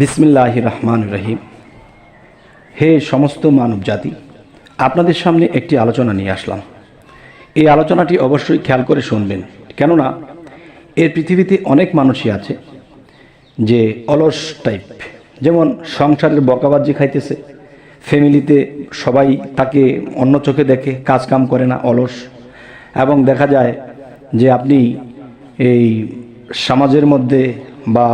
বিসমিল্লাহ রহমান রহিম। হে সমস্ত মানব জাতি, আপনাদের সামনে একটি আলোচনা নিয়ে আসলাম। এই আলোচনাটি অবশ্যই খেয়াল করে শুনবেন, কেননা এর পৃথিবীতে অনেক মানুষই আছে যে অলস টাইপ যেমন সংসারের বকাবাজি খাইতেছে, ফ্যামিলিতে সবাই তাকে অন্য চোখে দেখে কাজ কাম করে না, অলস। এবং দেখা যায় যে আপনি এই সমাজের মধ্যে বা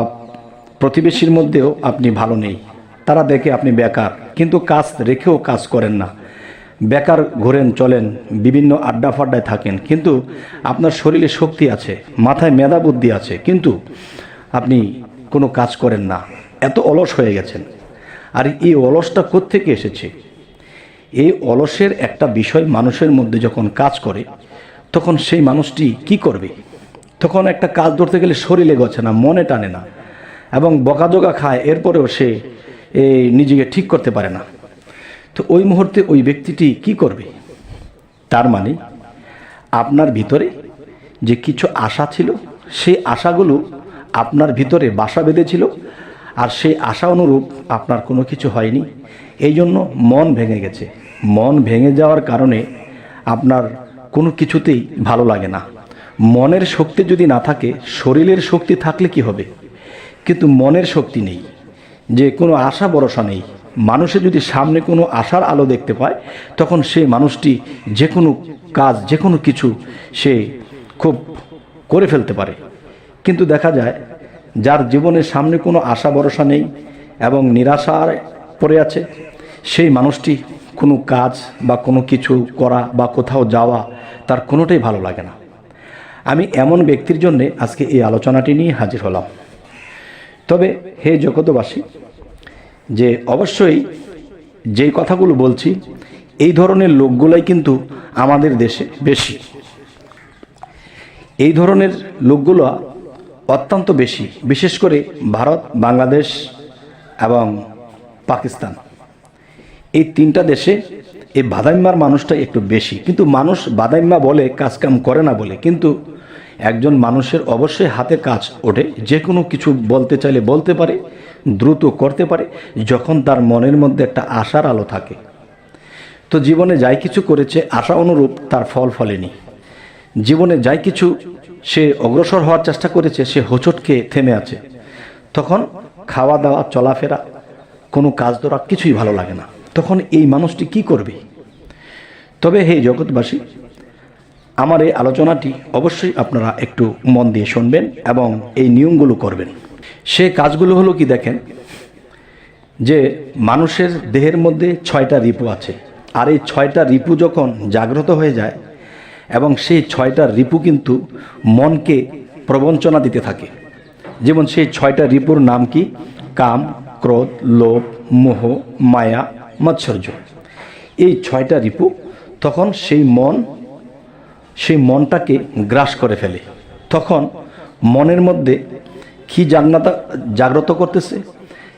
প্রতিবেশীর মধ্যেও আপনি ভালো নেই। তারা দেখে আপনি বেকার। কিন্তু কাজ রেখেও কাজ করেন না। বেকার ঘোরেন, চলেন, বিভিন্ন আড্ডা ফাড্ডায় থাকেন। কিন্তু আপনার শরীরে শক্তি আছে, মাথায় মেধা বুদ্ধি আছে। কিন্তু আপনি কোনো কাজ করেন না। এত অলস হয়ে গেছেন। আর এই অলসটা কোত্থেকে এসেছে? এই অলসের একটা বিষয় মানুষের মধ্যে যখন কাজ করে, তখন সেই মানুষটি কি করবে? তখন একটা কাজ ধরতে গেলে শরীরে গছে না, মনে টানে না। এবং বকাজোকা খায়, এরপরেও সে এই নিজেকে ঠিক করতে পারে না। তো ওই মুহূর্তে ওই ব্যক্তিটি কি করবে? তার মানে আপনার ভিতরে যে কিছু আশা ছিল, সেই আশাগুলো আপনার ভিতরে বাসা বেঁধেছিল, আর সেই আশা অনুরূপ আপনার কোনো কিছু হয়নি। এই জন্য মন ভেঙে গেছে। মন ভেঙে যাওয়ার কারণে আপনার কোনো কিছুতেই ভালো লাগে না। মনের শক্তি যদি না থাকে, শরীরের শক্তি থাকলে কি হবে? কিন্তু মনের শক্তি নেই, যে কোনো আশা ভরসা নেই। মানুষের যদি সামনে কোনো আশার আলো দেখতে পায়, তখন সেই মানুষটি যে কোনো কাজ, যে কোনো কিছু সে খুব করে ফেলতে পারে। কিন্তু দেখা যায়, যার জীবনের সামনে কোনো আশা ভরসা নেই এবং নিরাশার পড়ে আছে, সেই মানুষটি কোনো কাজ বা কোনো কিছু করা বা কোথাও যাওয়া তার কোনোটাই ভালো লাগে না। আমি এমন ব্যক্তির জন্যে আজকে এই আলোচনাটি নিয়ে হাজির হলাম। তবে হে জগতবাসী যে অবশ্যই যেই কথাগুলো বলছি, এই ধরনের লোকগুলাই কিন্তু আমাদের দেশে বেশি। এই ধরনের লোকগুলো অত্যন্ত বেশি, বিশেষ করে ভারত, বাংলাদেশ এবং পাকিস্তান। এই তিনটা দেশে এই বাদাইম্মার মানুষটা একটু বেশি। কিন্তু মানুষ বাদাইম্মা বলে, কাজকাম করে না বলে। কিন্তু একজন মানুষের অবশ্যই হাতে কাজ ওঠে, যে কোনো কিছু বলতে চাইলে বলতে পারে, দ্রুত করতে পারে, যখন তার মনের মধ্যে একটা আশার আলো থাকে। তো জীবনে যাই কিছু করেছে, আশা অনুরূপ তার ফল ফলেনি। জীবনে যাই কিছু সে অগ্রসর হওয়ার চেষ্টা করেছে, সে হোঁচটকে থেমে আছে। তখন খাওয়া দাওয়া, চলাফেরা, কোনো কাজ ধরা কিছুই ভালো লাগে না। তখন এই মানুষটি কি করবে? তবে হে জগৎবাসী আমার এই আলোচনাটি অবশ্যই আপনারা একটু মন দিয়ে শুনবেন এবং এই নিয়মগুলো করবেন। সে কাজগুলো হলো কি দেখেন, যে মানুষের দেহের মধ্যে ছয়টা রিপু আছে। আর এই ছয়টা রিপু যখন জাগ্রত হয়ে যায় এবং সেই ছয়টা রিপু কিন্তু মনকে প্রবঞ্চনা দিতে থাকে। যেমন সেই ছয়টা রিপুর নাম কি? কাম, ক্রোধ, লোভ, মোহ, মায়া, মৎসর্য। এই ছয়টা রিপু তখন সেই মন সেই মনটাকে গ্রাস করে ফেলে। তখন মনের মধ্যে কি জান্নাতা জাগ্রত করতেছে?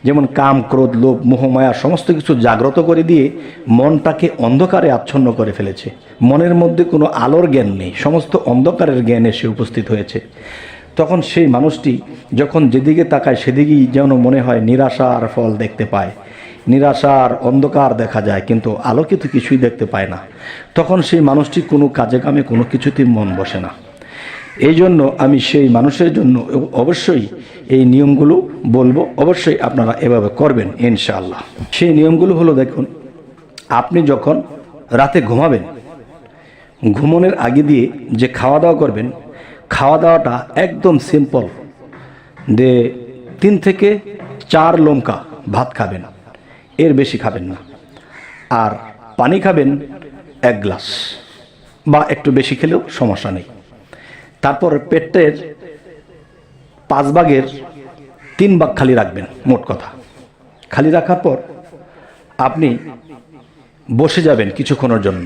যেমন কাম, ক্রোধ, লোভ মোহমায়া সমস্ত কিছু জাগ্রত করে দিয়ে মনটাকে অন্ধকারে আচ্ছন্ন করে ফেলেছে। মনের মধ্যে কোনো আলোর জ্ঞান নেই, সমস্ত অন্ধকারের জ্ঞান এসে উপস্থিত হয়েছে। তখন সেই মানুষটি যখন যেদিকে তাকায়, সেদিকেই যেন মনে হয় নিরাশার ফল দেখতে পায়। নিরাশার অন্ধকার দেখা যায়, কিন্তু আলোকিত কিছুই দেখতে পায় না। তখন সেই মানুষটি কোনো কাজে কামে কোনো কিছুতেই মন বসে না। এই জন্য আমি সেই মানুষের জন্য অবশ্যই এই নিয়মগুলো বলব। অবশ্যই আপনারা এভাবে করবেন, ইনশাআল্লাহ। সেই নিয়মগুলো হলো দেখুন, আপনি যখন রাতে ঘুমাবেন, ঘুমনের আগে দিয়ে যে খাওয়া দাওয়া করবেন খাওয়া দাওয়াটা একদম সিম্পল। যে তিন থেকে চার লঙ্কা ভাত খাবেন। এর বেশি খাবেন না। আর পানি খাবেন এক গ্লাস, বা একটু বেশি খেলেও সমস্যা নেই। তারপর পেটের পাঁচ ভাগের তিন ভাগ খালি রাখবেন, মোট কথা। খালি রাখার পর আপনি বসে যাবেন কিছুক্ষণের জন্য।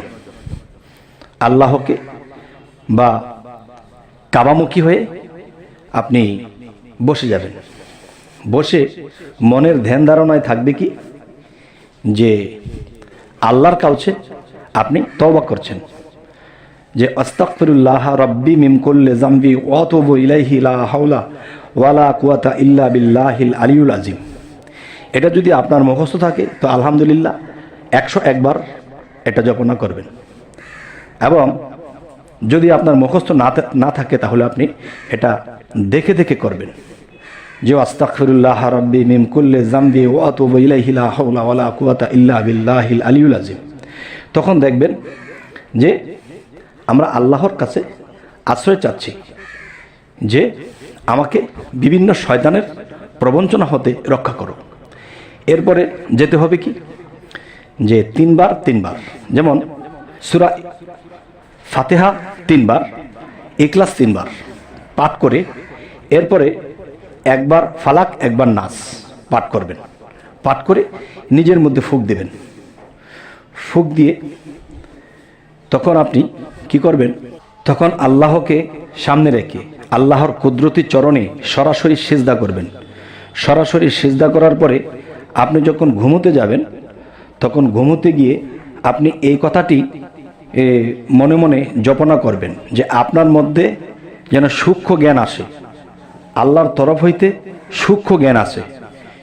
আল্লাহকে বা কাবামুখী হয়ে আপনি বসে যাবেন। বসে মনের ধ্যান ধারণায় থাকবে কি? যে আল্লাহর কাউছে আপনি তওবা করছেন। যে আস্তাকফিরুল্লাহ রব্বি মিম করলে জাম্বি অতব ইলাইহি লা হাওলা ওয়ালা কুয়াতা ইল্লা বিল্লাহিল আলিউল আজিম এটা যদি আপনার মুখস্থ থাকে, তো আলহামদুলিল্লাহ একশো একবার এটা জপনা করবেন। এবং যদি আপনার মুখস্থ না না থাকে, তাহলে আপনি এটা দেখে দেখে করবেন। যে আস্তাগফিরুল্লাহ রাব্বি মিন কুল্লে জামবি ওয়া আতুবু ইলাইহি লা হাওলা ওয়ালা কুওয়াতা ইল্লা বিল্লাহিল আলিয়ুল আযীম। তখন দেখবেন যে আমরা আল্লাহর কাছে আশ্রয় চাচ্ছি যে আমাকে বিভিন্ন শয়তানের প্রবঞ্চনা হতে রক্ষা করো এরপরে যেতে হবে কি? যে তিনবার তিনবার। যেমন সুরা ফাতেহা তিনবার ইকলাস তিনবার পাঠ করে এরপরে একবার ফালাক, একবার নাস। পাঠ করবেন। পাঠ করে নিজের মধ্যে ফুক দেবেন। ফুক দিয়ে তখন আপনি কি করবেন? তখন আল্লাহকে সামনে রেখে, আল্লাহর কুদরতি চরণে সরাসরি সিজদা করবেন। সরাসরি সিজদা করার পরে আপনি যখন ঘুমোতে যাবেন, তখন ঘুমোতে গিয়ে আপনি এই কথাটি মনে মনে জপনা করবেন যে আপনার মধ্যে যেন সূক্ষ্ম জ্ঞান আসে। আল্লাহর তরফ হইতে সূক্ষ্ম জ্ঞান আছে।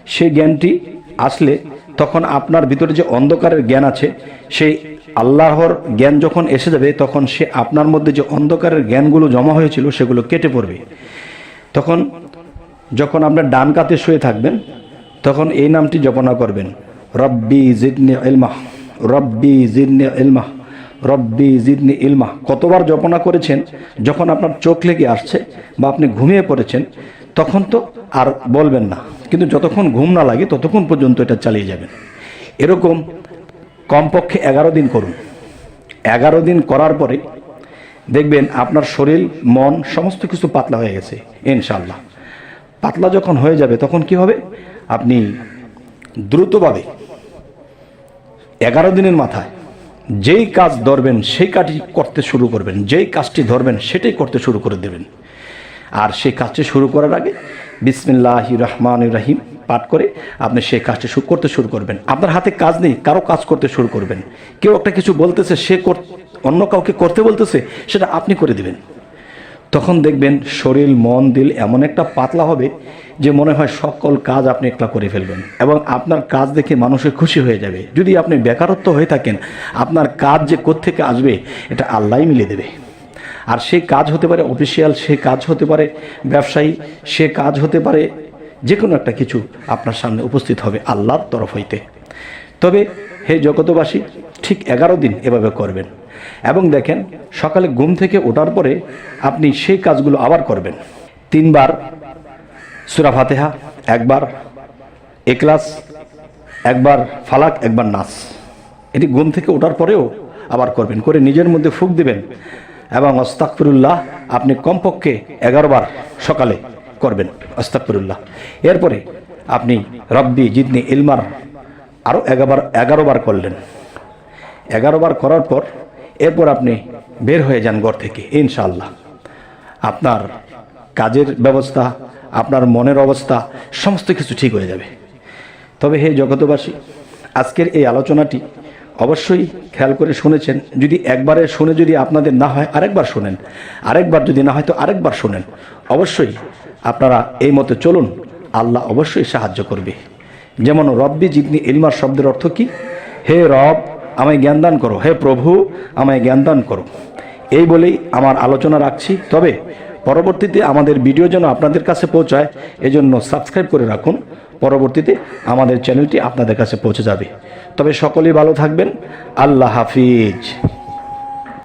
সেই জ্ঞানটি আসলে তখন আপনার ভিতরে যে অন্ধকারের জ্ঞান আছে, সেই আল্লাহর জ্ঞান যখন এসে যাবে, তখন সে আপনার মধ্যে যে অন্ধকারের জ্ঞানগুলো জমা হয়েছিল, সেগুলো কেটে পড়বে। তখন যখন আপনার ডান কাতে শুয়ে থাকবেন, তখন এই নামটি জপনা করবেন। রব্বি জিদনি ইলমাহ, রব্বি জিদনি ইলমাহ। রব্বি জিদনি ইলমা। কতবার জপনা করেছেন, যখন আপনার চোখ লেগে আসছে বা আপনি ঘুমিয়ে পড়েছেন, তখন তো আর বলবেন না। কিন্তু যতক্ষণ ঘুম না লাগে, ততক্ষণ পর্যন্ত এটা চালিয়ে যাবেন। এরকম কমপক্ষে এগারো দিন করুন। এগারো দিন করার পরে দেখবেন আপনার শরীর, মন সমস্ত কিছু পাতলা হয়ে গেছে ইনশাল্লাহ পাতলা যখন হয়ে যাবে, তখন কি হবে? আপনি দ্রুতভাবে এগারো দিনের মাথায় যেই কাজ ধরবেন, সেই কাজটি করতে শুরু করবেন। যেই কাজটি ধরবেন, সেটাই করতে শুরু করে দেবেন। আর সেই কাজটি শুরু করার আগে বিসমিল্লাহ রহমান রাহিম পাঠ করে আপনি সেই কাজটি শুরু করতে শুরু করবেন। আপনার হাতে কাজ নেই, কারও কাজ করতে শুরু করবেন। কেউ একটা কিছু বলতেছে, সে অন্য কাউকে করতে বলতেছে, সেটা আপনি করে দিবেন। তখন দেখবেন শরীর, মন, দিল এমন একটা পাতলা হবে যে মনে হয় সকল কাজ আপনি একলা করে ফেলবেন এবং আপনার কাজ দেখে মানুষের খুশি হয়ে যাবে। যদি আপনি বেকারত্ব হয়ে থাকেন, আপনার কাজ যে কোত্থেকে আসবে, এটা আল্লাহই মিলে দেবে। আর সে কাজ হতে পারে অফিসিয়াল, সে কাজ হতে পারে ব্যবসায়ী, সে কাজ হতে পারে যে কোনো একটা কিছু আপনার সামনে উপস্থিত হবে আল্লাহর তরফ হইতে। তবে হে জগতবাসী ঠিক এগারো দিন এভাবে করবেন। এবং দেখেন, সকালে ঘুম থেকে ওঠার পরে আপনি সেই কাজগুলো আবার করবেন। তিনবার সুরা ফাতেহা, একবার এক্লাস একবার ফালাক, একবার নাস। এটি ঘুম থেকে ওঠার পরেও আবার করবেন, করে নিজের মধ্যে ফুক দিবেন এবং অস্তাকফিরুল্লাহ আপনি কমপক্ষে এগারো বার সকালে করবেন অস্তাকফিরুল্লাহ এরপরে আপনি রব্বি জিদনি ইলমার আরও এগারোবার এগারো বার করলেন। এগারো বার করার পর এরপর আপনি বের হয়ে যান ঘর থেকে, ইনশাআল্লাহ। আপনার কাজের ব্যবস্থা, আপনার মনের অবস্থা, সমস্ত কিছু ঠিক হয়ে যাবে। তবে হে জগতবাসী আজকের এই আলোচনাটি অবশ্যই খেয়াল করে শুনেছেন। যদি একবারে শুনে যদি আপনাদের না হয়, আরেকবার শুনেন। আরেকবার যদি না হয়, তো আরেকবার শুনেন। অবশ্যই আপনারা এই মতে চলুন। আল্লাহ অবশ্যই সাহায্য করবে। যেমন রব্বি জিদনি ইলমার শব্দের অর্থ কি? হে রব আমায় জ্ঞান দান করো। হে প্রভু, আমায় জ্ঞান দান করো। এই বলেই আমার আলোচনা রাখছি। তবে পরবর্তীতে আমাদের ভিডিও যেন আপনাদের কাছে পৌঁছায়, এজন্য সাবস্ক্রাইব করে রাখুন। পরবর্তীতে আমাদের চ্যানেলটি আপনাদের কাছে পৌঁছে যাবে। তবে সকলেই ভালো থাকবেন। আল্লাহ হাফিজ।